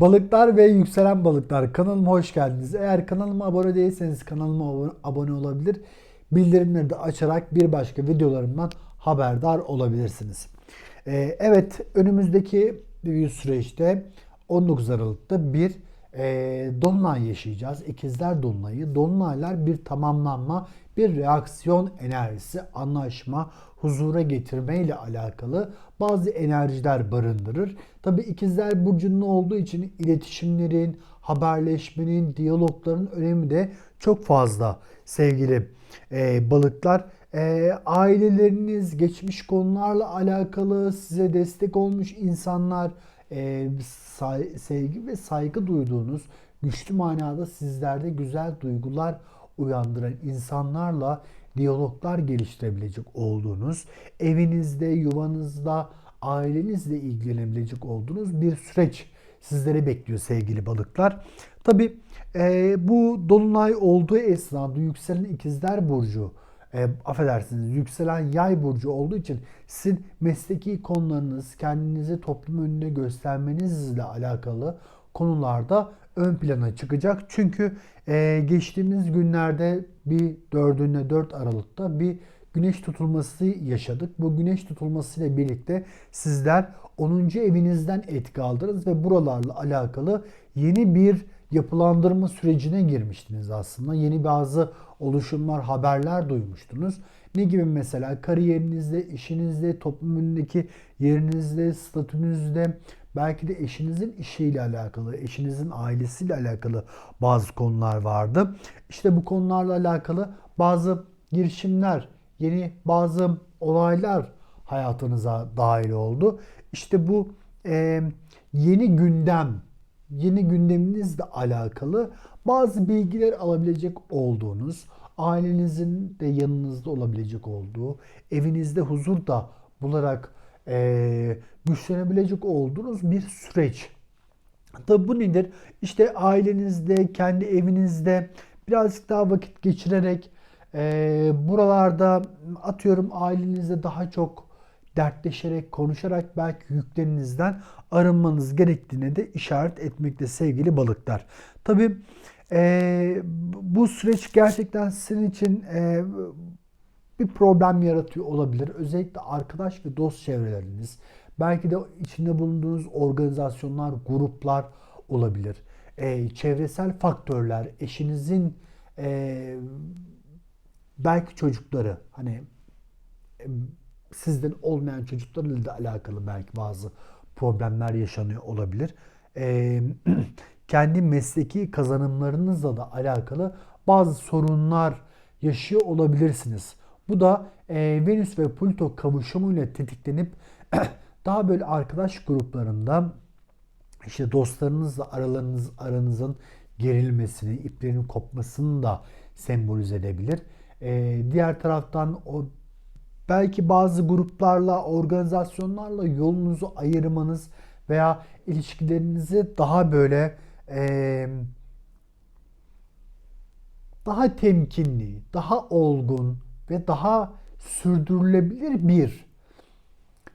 Balıklar ve yükselen balıklar kanalıma hoş geldiniz. Eğer kanalıma abone değilseniz kanalıma abone- olabilir. Bildirimleri de açarak bir başka videolarımdan haberdar olabilirsiniz. Ee, evet önümüzdeki bir süreçte 19 Aralık'ta bir e, dolunay yaşayacağız. İkizler Dolunayı. Dolunaylar bir tamamlanma, bir reaksiyon enerjisi, anlaşma, huzura getirme ile alakalı bazı enerjiler barındırır. Tabi ikizler burcunun olduğu için iletişimlerin, haberleşmenin, diyalogların önemi de çok fazla sevgili e, balıklar. E, aileleriniz, geçmiş konularla alakalı size destek olmuş insanlar, e, sevgi ve saygı duyduğunuz, güçlü manada sizlerde güzel duygular uyandıran insanlarla diyaloglar geliştirebilecek olduğunuz, evinizde, yuvanızda, ailenizle ilgilenebilecek olduğunuz bir süreç sizleri bekliyor sevgili balıklar. Tabi bu dolunay olduğu esnada yükselen ikizler burcu e, affedersiniz yükselen yay burcu olduğu için sizin mesleki konularınız kendinizi toplum önüne göstermenizle alakalı konularda ön plana çıkacak. Çünkü e, geçtiğimiz günlerde bir 4'üne 4 Aralık'ta bir güneş tutulması yaşadık. Bu güneş tutulması ile birlikte sizler 10. evinizden etki aldınız ve buralarla alakalı yeni bir yapılandırma sürecine girmiştiniz aslında. Yeni bazı oluşumlar, haberler duymuştunuz. Ne gibi mesela kariyerinizde, işinizde, toplum yerinizde, statünüzde, belki de eşinizin işiyle alakalı, eşinizin ailesiyle alakalı bazı konular vardı. İşte bu konularla alakalı bazı girişimler, yeni bazı olaylar hayatınıza dahil oldu. İşte bu e, yeni gündem, yeni gündeminizle alakalı bazı bilgiler alabilecek olduğunuz, ailenizin de yanınızda olabilecek olduğu, evinizde huzur da bularak e, güçlenebilecek olduğunuz bir süreç. Tabi bu nedir? İşte ailenizde, kendi evinizde birazcık daha vakit geçirerek e, buralarda atıyorum ailenizde daha çok dertleşerek, konuşarak belki yüklerinizden arınmanız gerektiğine de işaret etmekte sevgili balıklar. Tabi e, bu süreç gerçekten sizin için e, bir problem yaratıyor olabilir. Özellikle arkadaş ve dost çevreleriniz, belki de içinde bulunduğunuz organizasyonlar, gruplar olabilir. E, çevresel faktörler, eşinizin e, belki çocukları, hani sizden olmayan çocuklarla da alakalı belki bazı problemler yaşanıyor olabilir. E, kendi mesleki kazanımlarınızla da alakalı bazı sorunlar yaşıyor olabilirsiniz. Bu da e, Venüs ve Plüto kavuşumuyla tetiklenip daha böyle arkadaş gruplarında işte dostlarınızla aralarınız aranızın gerilmesini, iplerin kopmasını da sembolize edebilir. E, diğer taraftan o belki bazı gruplarla, organizasyonlarla yolunuzu ayırmanız veya ilişkilerinizi daha böyle e, daha temkinli, daha olgun ve daha sürdürülebilir bir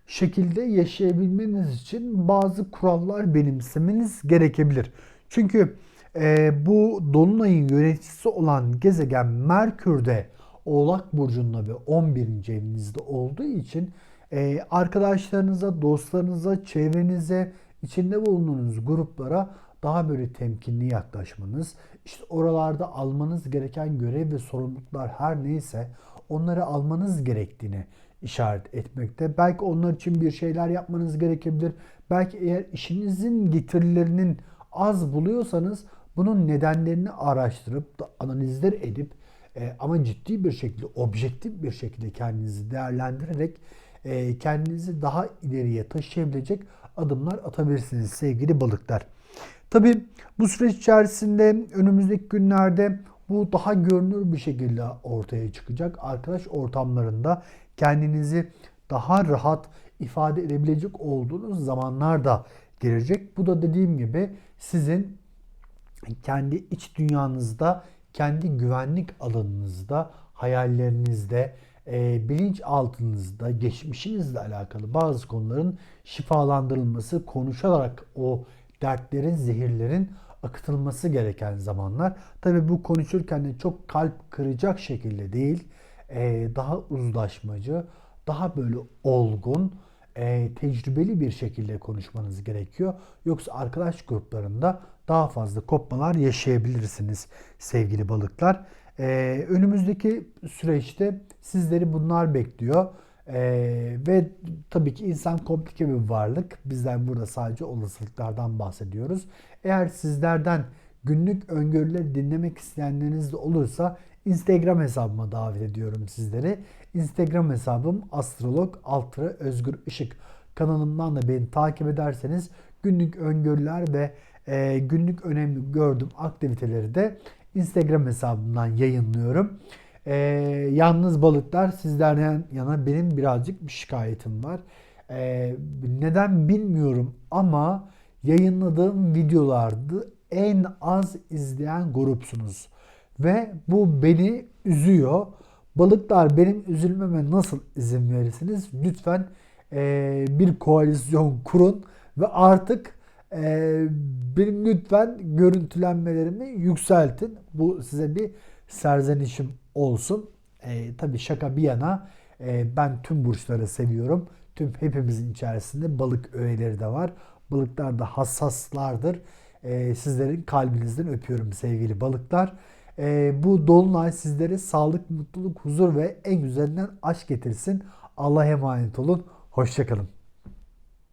şekilde yaşayabilmeniz için bazı kurallar benimsemeniz gerekebilir. Çünkü e, bu dolunayın yöneticisi olan gezegen Merkür de Oğlak Burcu'nda ve 11. evinizde olduğu için e, arkadaşlarınıza, dostlarınıza, çevrenize, içinde bulunduğunuz gruplara daha böyle temkinli yaklaşmanız, işte oralarda almanız gereken görev ve sorumluluklar her neyse onları almanız gerektiğini işaret etmekte. Belki onlar için bir şeyler yapmanız gerekebilir. Belki eğer işinizin getirilerinin az buluyorsanız bunun nedenlerini araştırıp analizler edip e, ama ciddi bir şekilde, objektif bir şekilde kendinizi değerlendirerek e, kendinizi daha ileriye taşıyabilecek adımlar atabilirsiniz sevgili balıklar. Tabi bu süreç içerisinde önümüzdeki günlerde bu daha görünür bir şekilde ortaya çıkacak. Arkadaş ortamlarında kendinizi daha rahat ifade edebilecek olduğunuz zamanlar da gelecek. Bu da dediğim gibi sizin kendi iç dünyanızda, kendi güvenlik alanınızda, hayallerinizde, e, bilinç altınızda, geçmişinizle alakalı bazı konuların şifalandırılması, konuşarak o dertlerin, zehirlerin akıtılması gereken zamanlar. Tabi bu konuşurken de çok kalp kıracak şekilde değil, e, daha uzlaşmacı, daha böyle olgun, e, tecrübeli bir şekilde konuşmanız gerekiyor. Yoksa arkadaş gruplarında daha fazla kopmalar yaşayabilirsiniz sevgili balıklar. E, önümüzdeki süreçte sizleri bunlar bekliyor. E, ve tabii ki insan komplike bir varlık. Bizler burada sadece olasılıklardan bahsediyoruz. Eğer sizlerden günlük öngörüleri dinlemek isteyenleriniz de olursa Instagram hesabıma davet ediyorum sizleri. Instagram hesabım astrolog altra özgür ışık. Kanalımdan da beni takip ederseniz günlük öngörüler ve e, günlük önemli gördüğüm aktiviteleri de Instagram hesabımdan yayınlıyorum. E, yalnız balıklar sizlerden yana benim birazcık bir şikayetim var. E, neden bilmiyorum ama yayınladığım videolarda en az izleyen grupsunuz. Ve bu beni üzüyor. Balıklar benim üzülmeme nasıl izin verirsiniz? Lütfen e, bir koalisyon kurun ve artık e, benim lütfen görüntülenmelerimi yükseltin. Bu size bir serzenişim olsun. E, tabii şaka bir yana e, ben tüm burçları seviyorum. Tüm hepimizin içerisinde balık öğeleri de var. Balıklar da hassaslardır. E, sizlerin kalbinizden öpüyorum sevgili balıklar. E, bu dolunay sizlere sağlık, mutluluk, huzur ve en güzelinden aşk getirsin. Allah'a emanet olun. Hoşçakalın.